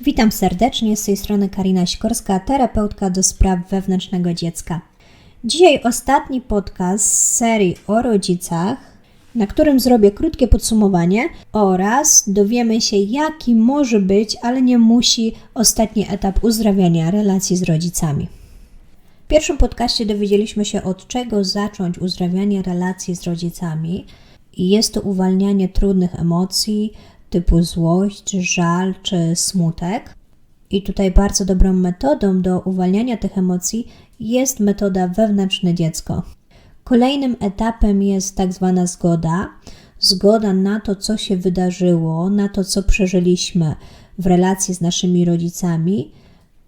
Witam serdecznie, z tej strony Karina Sikorska, terapeutka do spraw wewnętrznego dziecka. Dzisiaj ostatni podcast z serii o rodzicach, na którym zrobię krótkie podsumowanie oraz dowiemy się, jaki może być, ale nie musi ostatni etap uzdrawiania relacji z rodzicami. W pierwszym podcaście dowiedzieliśmy się, od czego zacząć uzdrawianie relacji z rodzicami, i jest to uwalnianie trudnych emocji typu złość, żal czy smutek. I tutaj bardzo dobrą metodą do uwalniania tych emocji jest metoda wewnętrzne dziecko. Kolejnym etapem jest tak zwana zgoda. Zgoda na to, co się wydarzyło, na to, co przeżyliśmy w relacji z naszymi rodzicami,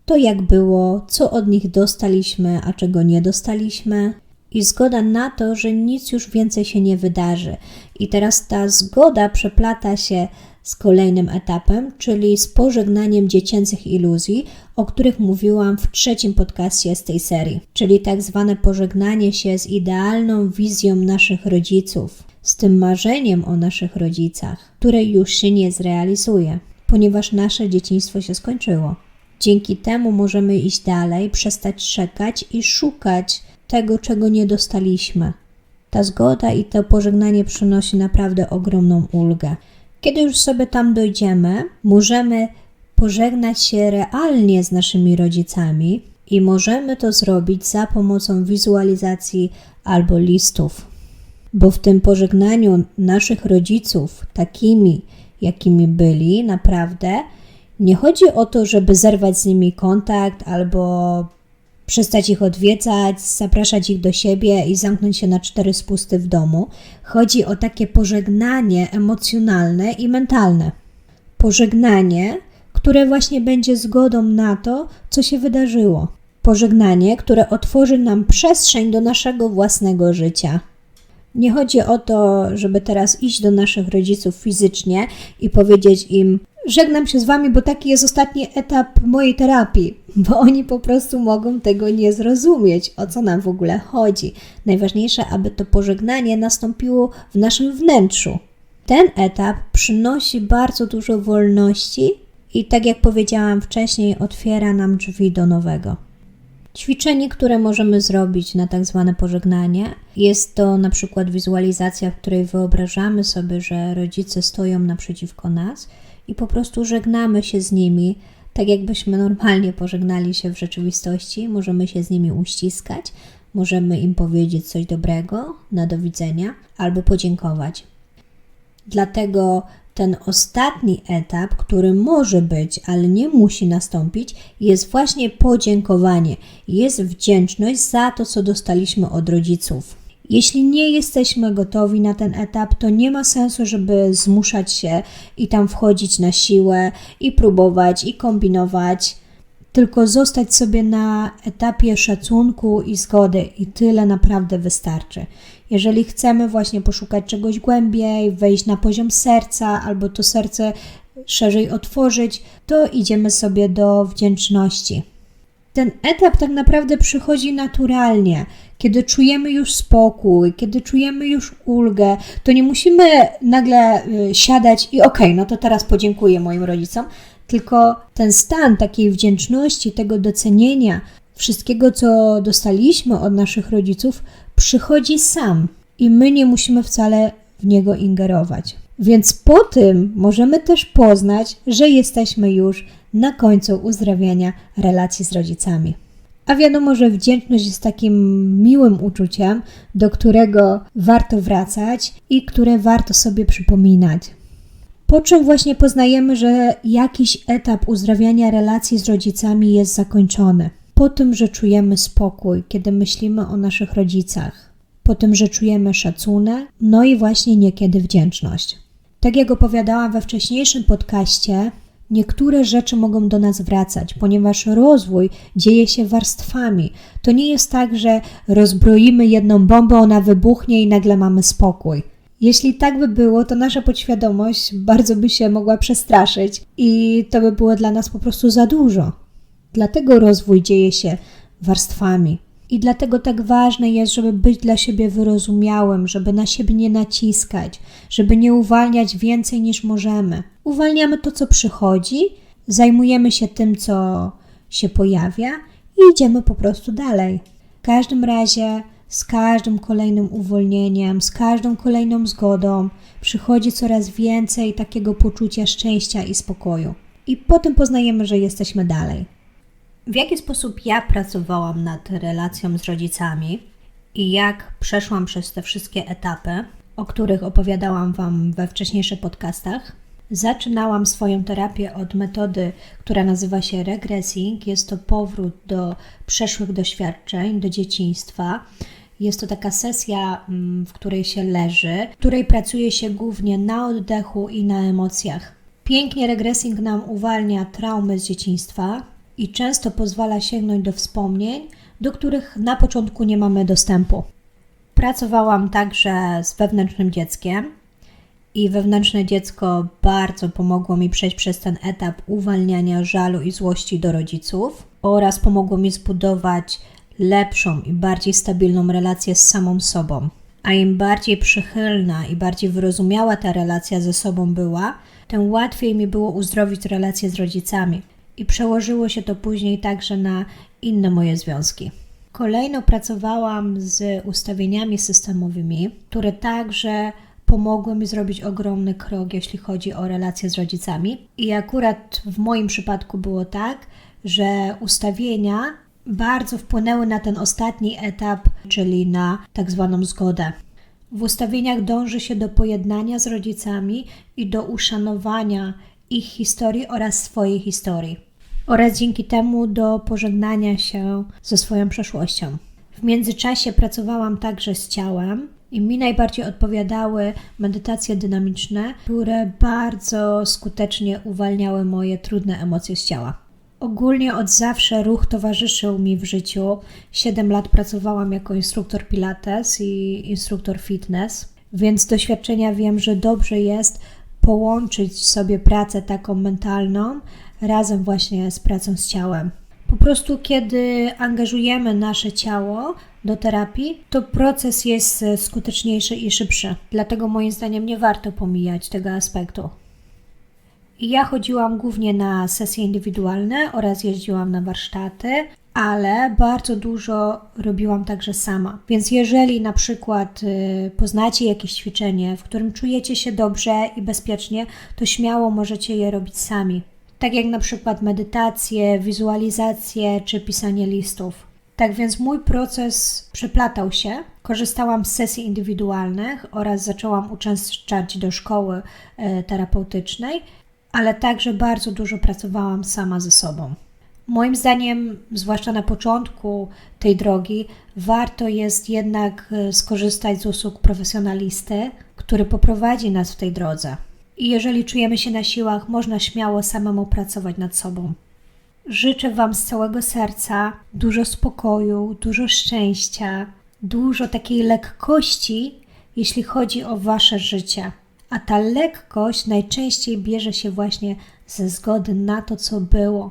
to jak było, co od nich dostaliśmy, a czego nie dostaliśmy, i zgoda na to, że nic już więcej się nie wydarzy. I teraz ta zgoda przeplata się z kolejnym etapem, czyli z pożegnaniem dziecięcych iluzji, o których mówiłam w trzecim podcastie z tej serii, czyli tak zwane pożegnanie się z idealną wizją naszych rodziców, z tym marzeniem o naszych rodzicach, które już się nie zrealizuje, ponieważ nasze dzieciństwo się skończyło. Dzięki temu możemy iść dalej, przestać czekać i szukać tego, czego nie dostaliśmy. Ta zgoda i to pożegnanie przynosi naprawdę ogromną ulgę. Kiedy już sobie tam dojdziemy, możemy pożegnać się realnie z naszymi rodzicami i możemy to zrobić za pomocą wizualizacji albo listów. Bo w tym pożegnaniu naszych rodziców, takimi jakimi byli, naprawdę nie chodzi o to, żeby zerwać z nimi kontakt albo przestać ich odwiedzać, zapraszać ich do siebie i zamknąć się na cztery spusty w domu. Chodzi o takie pożegnanie emocjonalne i mentalne. Pożegnanie, które właśnie będzie zgodą na to, co się wydarzyło. Pożegnanie, które otworzy nam przestrzeń do naszego własnego życia. Nie chodzi o to, żeby teraz iść do naszych rodziców fizycznie i powiedzieć im: żegnam się z wami, bo taki jest ostatni etap mojej terapii, bo oni po prostu mogą tego nie zrozumieć, o co nam w ogóle chodzi. Najważniejsze, aby to pożegnanie nastąpiło w naszym wnętrzu. Ten etap przynosi bardzo dużo wolności i, tak jak powiedziałam wcześniej, otwiera nam drzwi do nowego. Ćwiczenie, które możemy zrobić na tak zwane pożegnanie, jest to na przykład wizualizacja, w której wyobrażamy sobie, że rodzice stoją naprzeciwko nas i po prostu żegnamy się z nimi, tak jakbyśmy normalnie pożegnali się w rzeczywistości. Możemy się z nimi uściskać, możemy im powiedzieć coś dobrego, na do widzenia, albo podziękować. Dlatego ten ostatni etap, który może być, ale nie musi nastąpić, jest właśnie podziękowanie, jest wdzięczność za to, co dostaliśmy od rodziców. Jeśli nie jesteśmy gotowi na ten etap, to nie ma sensu, żeby zmuszać się i tam wchodzić na siłę i próbować i kombinować, tylko zostać sobie na etapie szacunku i zgody i tyle naprawdę wystarczy. Jeżeli chcemy właśnie poszukać czegoś głębiej, wejść na poziom serca albo to serce szerzej otworzyć, to idziemy sobie do wdzięczności. Ten etap tak naprawdę przychodzi naturalnie. Kiedy czujemy już spokój, kiedy czujemy już ulgę, to nie musimy nagle y, siadać i okej, okay, no to teraz podziękuję moim rodzicom, tylko ten stan takiej wdzięczności, tego docenienia wszystkiego, co dostaliśmy od naszych rodziców, przychodzi sam i my nie musimy wcale w niego ingerować. Więc po tym możemy też poznać, że jesteśmy już na końcu uzdrawiania relacji z rodzicami. A wiadomo, że wdzięczność jest takim miłym uczuciem, do którego warto wracać i które warto sobie przypominać. Po czym właśnie poznajemy, że jakiś etap uzdrawiania relacji z rodzicami jest zakończony. Po tym, że czujemy spokój, kiedy myślimy o naszych rodzicach. Po tym, że czujemy szacunek, no i właśnie niekiedy wdzięczność. Tak jak opowiadałam we wcześniejszym podcaście, Niektóre rzeczy mogą do nas wracać, ponieważ rozwój dzieje się warstwami. To nie jest tak, że rozbroimy jedną bombę, ona wybuchnie i nagle mamy spokój. Jeśli tak by było, to nasza podświadomość bardzo by się mogła przestraszyć i to by było dla nas po prostu za dużo. Dlatego rozwój dzieje się warstwami. I dlatego tak ważne jest, żeby być dla siebie wyrozumiałym, żeby na siebie nie naciskać, żeby nie uwalniać więcej niż możemy. Uwalniamy to, co przychodzi zajmujemy się tym, co się pojawia i idziemy po prostu dalej. W każdym razie, z każdym kolejnym uwolnieniem, z każdą kolejną zgodą przychodzi coraz więcej takiego poczucia szczęścia i spokoju. I potem poznajemy, że jesteśmy dalej. W jaki sposób ja pracowałam nad relacją z rodzicami i jak przeszłam przez te wszystkie etapy, o których opowiadałam Wam we wcześniejszych podcastach. Zaczynałam swoją terapię od metody, która nazywa się regressing. Jest to powrót do przeszłych doświadczeń, do dzieciństwa. Jest to taka sesja, mm, w której się leży, w której pracuje się głównie na oddechu i na emocjach. Pięknie regressing nam uwalnia traumy z dzieciństwa i często pozwala sięgnąć do wspomnień, do których na początku nie mamy dostępu. Pracowałam także z wewnętrznym dzieckiem i wewnętrzne dziecko bardzo pomogło mi przejść przez ten etap uwalniania żalu i złości do rodziców oraz pomogło mi zbudować lepszą i bardziej stabilną relację z samą sobą. A im bardziej przychylna i bardziej wyrozumiała ta relacja ze sobą była, tym łatwiej mi było uzdrowić relacje z rodzicami. I przełożyło się to później także na inne moje związki. Kolejno pracowałam z ustawieniami systemowymi, które także pomogły mi zrobić ogromny krok, jeśli chodzi o relacje z rodzicami. I akurat w moim przypadku było tak, że ustawienia bardzo wpłynęły na ten ostatni etap, czyli na tak zwaną zgodę. W ustawieniach dąży się do pojednania z rodzicami i do uszanowania ich historii oraz swojej historii, oraz dzięki temu do pożegnania się ze swoją przeszłością. W międzyczasie pracowałam także z ciałem i mi najbardziej odpowiadały medytacje dynamiczne, które bardzo skutecznie uwalniały moje trudne emocje z ciała. Ogólnie od zawsze ruch towarzyszył mi w życiu. Siedem lat pracowałam jako instruktor Pilates i instruktor fitness, więc doświadczenia wiem, że dobrze jest połączyć sobie pracę taką mentalną razem właśnie z pracą z ciałem. Po prostu, kiedy angażujemy nasze ciało do terapii, to proces jest skuteczniejszy i szybszy. Dlatego moim zdaniem nie warto pomijać tego aspektu. Ja chodziłam głównie na sesje indywidualne oraz jeździłam na warsztaty, ale bardzo dużo robiłam także sama. Więc jeżeli na przykład y, poznacie jakieś ćwiczenie, w którym czujecie się dobrze i bezpiecznie, to śmiało możecie je robić sami. Tak jak na przykład medytacje, wizualizacje czy pisanie listów. Tak więc mój proces przeplatał się. Korzystałam z sesji indywidualnych oraz zaczęłam uczęszczać do szkoły y, terapeutycznej ale także bardzo dużo pracowałam sama ze sobą. Moim zdaniem, zwłaszcza na początku tej drogi, warto jest jednak e, skorzystać z usług profesjonalisty, który poprowadzi nas w tej drodze. I jeżeli czujemy się na siłach, można śmiało samemu pracować nad sobą. Życzę Wam z całego serca dużo spokoju, dużo szczęścia, dużo takiej lekkości, jeśli chodzi o Wasze życie. A ta lekkość najczęściej bierze się właśnie ze zgody na to, co było.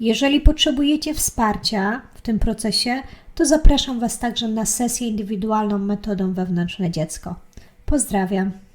Jeżeli potrzebujecie wsparcia w tym procesie, to zapraszam Was także na sesję indywidualną metodą wewnętrzne dziecko. Pozdrawiam.